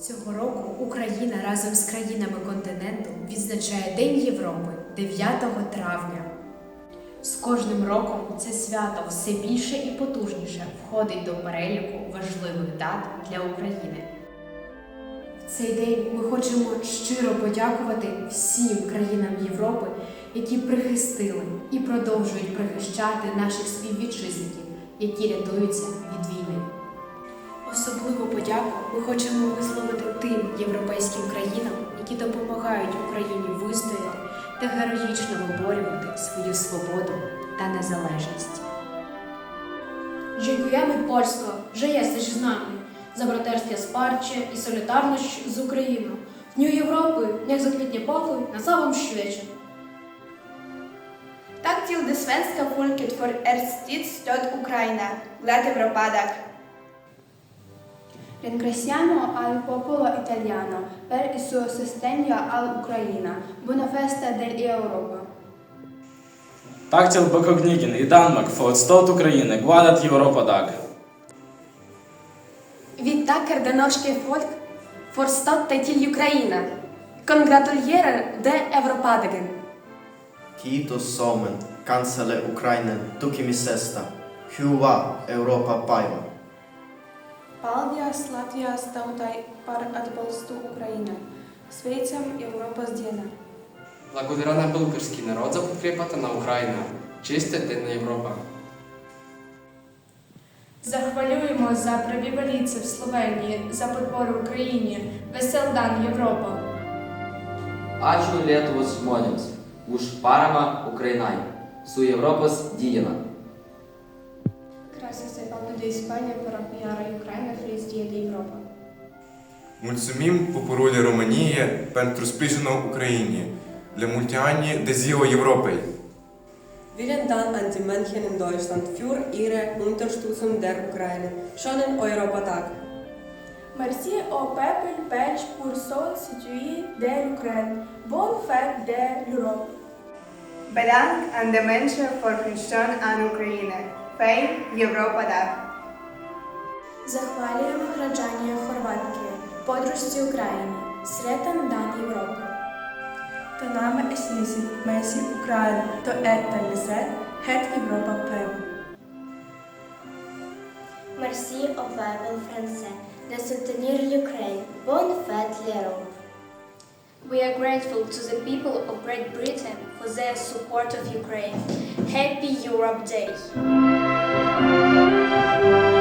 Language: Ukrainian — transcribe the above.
Цього року Україна разом з країнами континенту відзначає День Європи 9 травня. З кожним роком це свято все більше і потужніше входить до переліку важливих дат для України. В цей день ми хочемо щиро подякувати всім країнам Європи, які прихистили і продовжують прихищати наших співвітчизників, які рятуються від війни. Особливу подяку ми хочемо висловити тим європейським країнам, які допомагають Україні вистояти та героїчно виборювати свою свободу та незалежність. Polsko, że jesteś z nami, za braterskie wsparcie i solidarność z Ukrainą. W Dniu Europy niech zakwitnie pokój na całym świecie. Tack till det svenska folket för ert stort stöd Ukraina. Glad Europadag! Ringraziamo al popolo italiano per il suo sostegno all'Ucraina. Buona festa dell'Europa. Ett stolt Ukraina. Gładat Europa dag. Vi tackar det norske folk for støtte til Ukraina. Kongratulerer det Europadagen. Kiitos Suomen kansalle Ukrainan tukemisesta. Hyvää Eurooppa päivä. Paldies Latvijas tautai par atbalstu Ukrainai. Sveicam Europos dieną. Благодаря на български народ за подкрепата на Украина. Честит ден на Европа! Захвалюємо за правіволіців Словенії, за подбор Україні, Веселдан Європа. Ačiū Lietuvos žmonėms už paramą Ukrainai. Su Europos diena. Al Banco de España por apoyar a Ucrania. De Europa. Mulțumim poporului României pentru sprijinul Ucrainei, le mulți ani de ziua Europei. Vielen Dank an die Menschen in Deutschland für ihre Unterstützung der Ukraine. Schönen Europatag. Merci au peuple belge pour son soutien de l'Ukraine. Bonne fête de l'Europe. Bedank an de mensen voor hun steun aan Oekraïne. Fijn Europadag! Захвалюємо граждане Хорватії, подружці України, Сретен Дан Європи. Та нами есісі, месі Україна, то ета лісе, хет Європа пева. Merci au peuple français de soutenir l'Ukraine. Bonne fête. We are grateful to the people of Great Britain for their support of Ukraine. Happy Europe Day! Thank you.